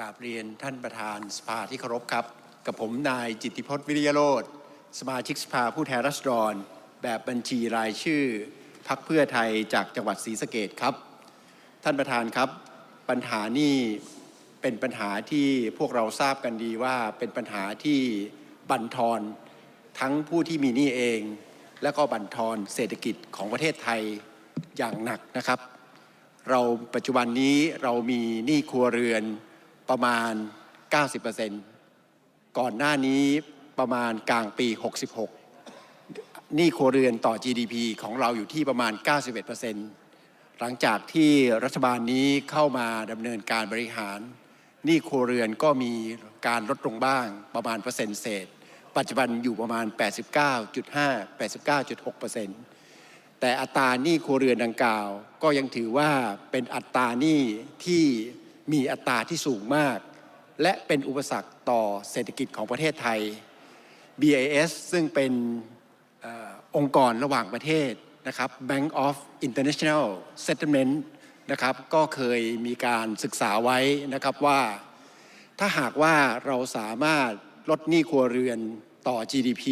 กราบเรียนท่านประธานสภาที่เคารพครับ กับผมนายจิตติพจน์วิริยโรธสมาชิกสภาผู้แทนราษฎร แบบบัญชีรายชื่อพักเพื่อไทยจากจังหวัดศรีสะเกดครับ ท่านประธานครับ ปัญหานี่เป็นปัญหาที่พวกเราทราบกันดีว่าเป็นปัญหาที่บั่นทอนทั้งผู้ที่มีหนี้เอง และก็บั่นทอนเศรษฐกิจของประเทศไทยอย่างหนักนะครับ เราปัจจุบันนี้เรามีหนี้ครัวเรือน ประมาณ 90%ก่อนหน้านี้ประมาณกลางปี 66หนี้ครัวเรือนต่อ GDP ของเราอยู่ที่ประมาณ 91%หลังจากที่รัฐบาลนี้เข้ามาดำเนินการบริหารหนี้ครัวเรือนก็มีการลดลงบ้างประมาณเปอร์เซ็นต์เศษ ปัจจุบันอยู่ประมาณ 89.5 89.6%แต่อัตราหนี้ครัวเรือนดังกล่าว ก็ยังถือว่าเป็นอัตราหนี้ที่ มีอัตราที่สูงมาก และเป็นอุปสรรคต่อเศรษฐกิจของประเทศไทย BIS ซึ่งเป็นออองค์กรระหว่างประเทศนะครับ Bank of International Settlement นะครับก็เคยมีการศึกษาไว้นะครับว่า ถ้าหากว่าเราสามารถลดหนี้ครัวเรือนต่อ GDP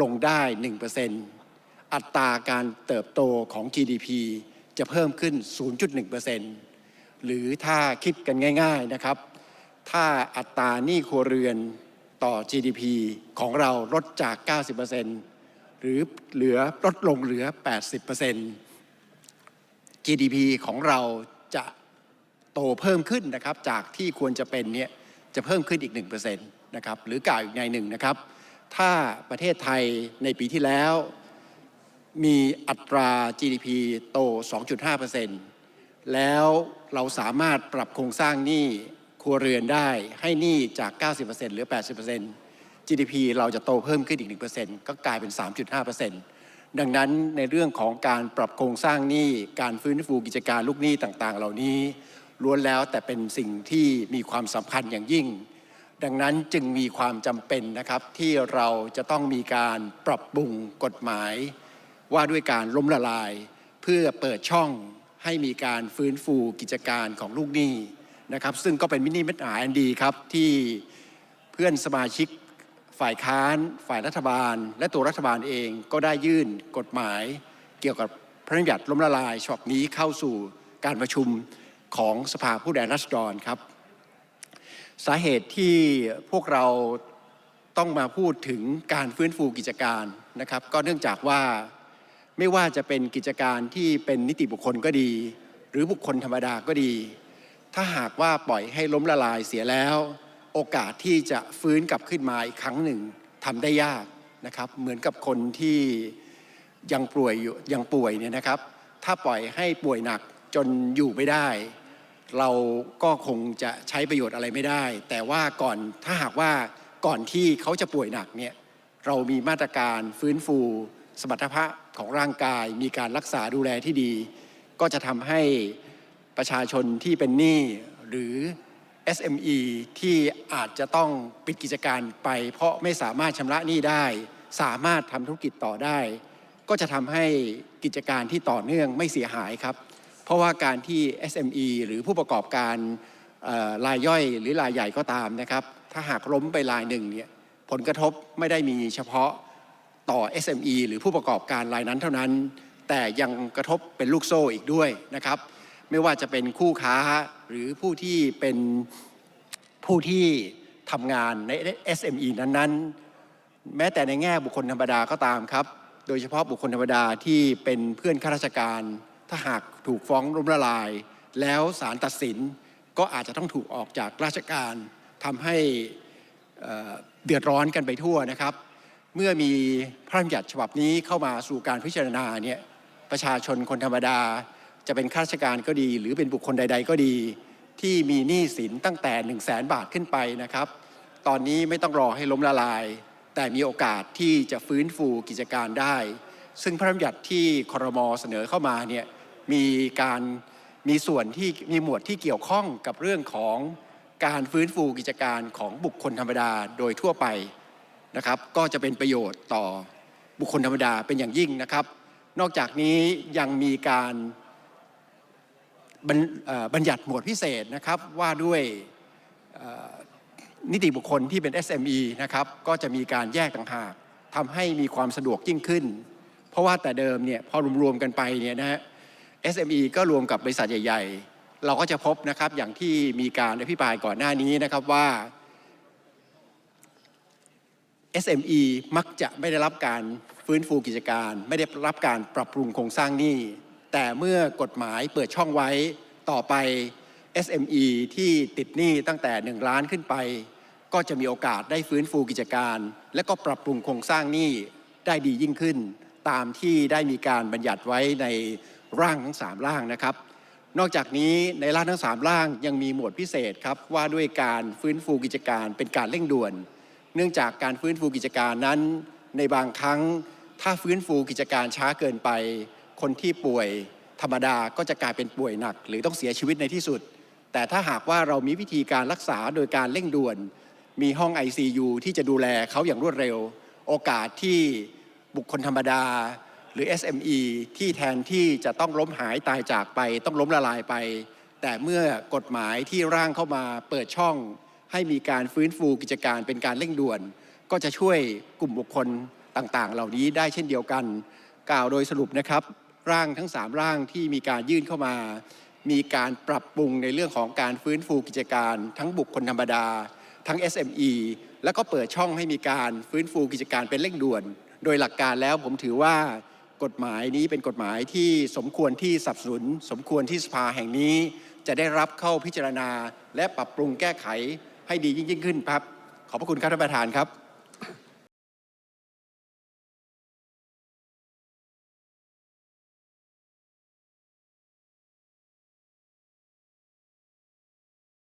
ลงได้ 1%อัตราการเติบโตของ GDP จะเพิ่มขึ้น 0.1% หรือถ้าคิดกันง่าย ๆนะครับ ถ้าอัตราหนี้ครัวเรือนต่อ GDP ของเราลดจาก 90%หรือเหลือลดลงเหลือ 80% GDP ของเราจะโตเพิ่มขึ้นนะครับ จากที่ควรจะเป็นเนี่ยจะเพิ่มขึ้นอีก 1%นะครับ หรือกล่าวอีกในหนึ่งนะครับ ถ้าประเทศไทยในปีที่แล้ว มีอัตรา GDP โต 2.5% แล้วเราสามารถปรับโครงสร้างหนี้ครัวเรือนได้ให้หนี้จาก 90%เหลือ 80% GDP เราจะโตเพิ่มขึ้นอีก 1%ก็กลายเป็น 3.5%ดังนั้นในเรื่องของการปรับโครงสร้างหนี้การฟื้นฟูกิจการลูกหนี้ต่างๆ เหล่านี้ล้วนแล้วแต่เป็นสิ่งที่มีความสำคัญอย่างยิ่ง ดังนั้นจึงมีความจำเป็นนะครับที่เราจะต้องมีการปรับปรุงกฎหมาย ว่าด้วยการล้มละลายเพื่อเปิดช่อง ให้มีการฟื้นฟูกิจการของลูกหนี้นะครับ ซึ่งก็เป็นมินิมิตหมายอันดีครับที่เพื่อนสมาชิกฝ่ายค้าน ฝ่ายรัฐบาล และตัวรัฐบาลเองก็ได้ยื่นกฎหมาย เกี่ยวกับพระราชบัญญัติล้มละลายฉบับนี้เข้าสู่การประชุมของสภาผู้แทนราษฎรครับ สาเหตุที่พวกเราต้องมาพูดถึงการฟื้นฟูกิจการนะครับ ก็เนื่องจากว่า ไม่ว่าจะเป็นกิจการที่เป็นนิติบุคคลก็ดี หรือบุคคลธรรมดาก็ดี ถ้าหากว่าปล่อยให้ล้มละลายเสียแล้ว โอกาสที่จะฟื้นกลับขึ้นมาอีกครั้งหนึ่งทำได้ยากนะครับ เหมือนกับคนที่ยังป่วยอยู่ยังป่วยเนี่ยนะครับ ถ้าปล่อยให้ป่วยหนักจนอยู่ไม่ได้ เราก็คงจะใช้ประโยชน์อะไรไม่ได้ แต่ว่าก่อนถ้าหากว่าก่อนที่เขาจะป่วยหนักเนี่ยเรามีมาตรการฟื้นฟู สมรรถภาพของร่างกาย มีการรักษาดูแลที่ดี ก็จะทำให้ประชาชนที่เป็นหนี้หรือ SME ที่อาจจะต้องปิดกิจการไป เพราะไม่สามารถชำระหนี้ได้ สามารถทำธุรกิจต่อได้ ก็จะทำให้กิจการที่ต่อเนื่องไม่เสียหายครับ เพราะว่าการที่ SME หรือผู้ประกอบการรายย่อยหรือรายใหญ่ก็ตามนะครับ ถ้าหากล้มไปรายหนึ่งเนี่ยผลกระทบไม่ได้มีเฉพาะ ต่อ SME หรือผู้ประกอบการรายนั้นเท่านั้น แต่ยังกระทบเป็นลูกโซ่อีกด้วยนะครับ ไม่ว่าจะเป็นคู่ค้าหรือผู้ที่เป็นผู้ที่ทำงานใน SME นั้นๆ แม้แต่ในแง่บุคคลธรรมดาก็ตามครับ โดยเฉพาะบุคคลธรรมดาที่เป็นเพื่อนข้าราชการ ถ้าหากถูกฟ้องล้มละลาย แล้วศาลตัดสินก็อาจจะต้องถูกออกจากราชการทำให้เอ่อเดือดร้อนกันไปทั่วนะครับ เมื่อมีพระราชบัญญัติฉบับนี้เข้ามาสู่การพิจารณาเนี่ยประชาชนคนธรรมดา จะเป็นข้าราชการก็ดี หรือเป็นบุคคลใด ๆ ก็ดี ที่มีหนี้สินตั้งแต่ 1 0 0 0 0แสนบาทขึ้นไปนะครับ ตอนนี้ไม่ต้องรอให้ล้มละลาย แต่มีโอกาสที่จะฟื้นฟูกิจการได้ ซึ่งพระราชบัญญัติที่ครมเสนอเข้ามาเนี่ยมีการมีส่วนที่มีหมวดที่เกี่ยวข้องกับเรื่องของการฟื้นฟูกิจการของบุคคลธรรมดาโดยทั่วไป นะครับก็จะเป็นประโยชน์ต่อบุคคลธรรมดาเป็นอย่างยิ่งนะครับ นอกจากนี้ยังมีการบัญเอ่อบัญญัติหมวดพิเศษนะครับว่าด้วยนิติบุคคลที่เป็น SME นะครับก็จะมีการแยกต่างหากทำให้มีความสะดวกยิ่งขึ้น เพราะว่าแต่เดิมเนี่ยพอรวมๆกันไปเนี่ยนะฮะ SME ก็รวมกับบริษัทใหญ่ ๆ เราก็จะพบนะครับอย่างที่มีการอภิปรายก่อนหน้านี้นะครับว่า SME มักจะไม่ได้รับการฟื้นฟูกิจการ ไม่ได้รับการปรับปรุงโครงสร้างหนี้ แต่เมื่อกฎหมายเปิดช่องไว้ต่อไป SME ที่ติดหนี้ตั้งแต่ 1 ล้านขึ้นไป ก็จะมีโอกาสได้ฟื้นฟูกิจการ และก็ปรับปรุงโครงสร้างหนี้ได้ดียิ่งขึ้น ตามที่ได้มีการบัญญัติไว้ในร่างทั้ง 3 ร่างนะครับ นอกจากนี้ในร่างทั้ง 3 ร่างยังมีหมวดพิเศษครับว่าด้วยการฟื้นฟูกิจการเป็นการเร่งด่วน เนื่องจากการฟื้นฟูกิจการนั้น ในบางครั้งถ้าฟื้นฟูกิจการช้าเกินไป คนที่ป่วยธรรมดาก็จะกลายเป็นป่วยหนัก หรือต้องเสียชีวิตในที่สุด แต่ถ้าหากว่าเรามีวิธีการรักษาโดยการเร่งด่วน มีห้อง ICU ที่จะดูแลเขาอย่างรวดเร็ว โอกาสที่บุคคลธรรมดา หรือ SME ที่แทนที่จะต้องล้มหายตายจากไป ต้องล้มละลายไป แต่เมื่อกฎหมายที่ร่างเข้ามาเปิดช่อง ให้มีการฟื้นฟูกิจการเป็นการเร่งด่วน ก็จะช่วยกลุ่มบุคคลต่างๆ เหล่านี้ได้เช่นเดียวกัน กล่าวโดยสรุปนะครับ ร่างทั้ง 3 ร่างที่มีการยื่นเข้ามา มีการปรับปรุงในเรื่องของการฟื้นฟูกิจการ ทั้งบุคคลธรรมดา ทั้ง SME แล้วก็เปิดช่องให้มีการฟื้นฟูกิจการเป็นเร่งด่วน โดยหลักการแล้วผมถือว่ากฎหมายนี้เป็นกฎหมายที่สมควรที่สับสนสมควรที่สภาแห่งนี้ จะได้รับเข้าพิจารณา และปรับปรุงแก้ไข ให้ดียิ่งขึ้นครับ ขอบพระคุณครับท่านประธานครับ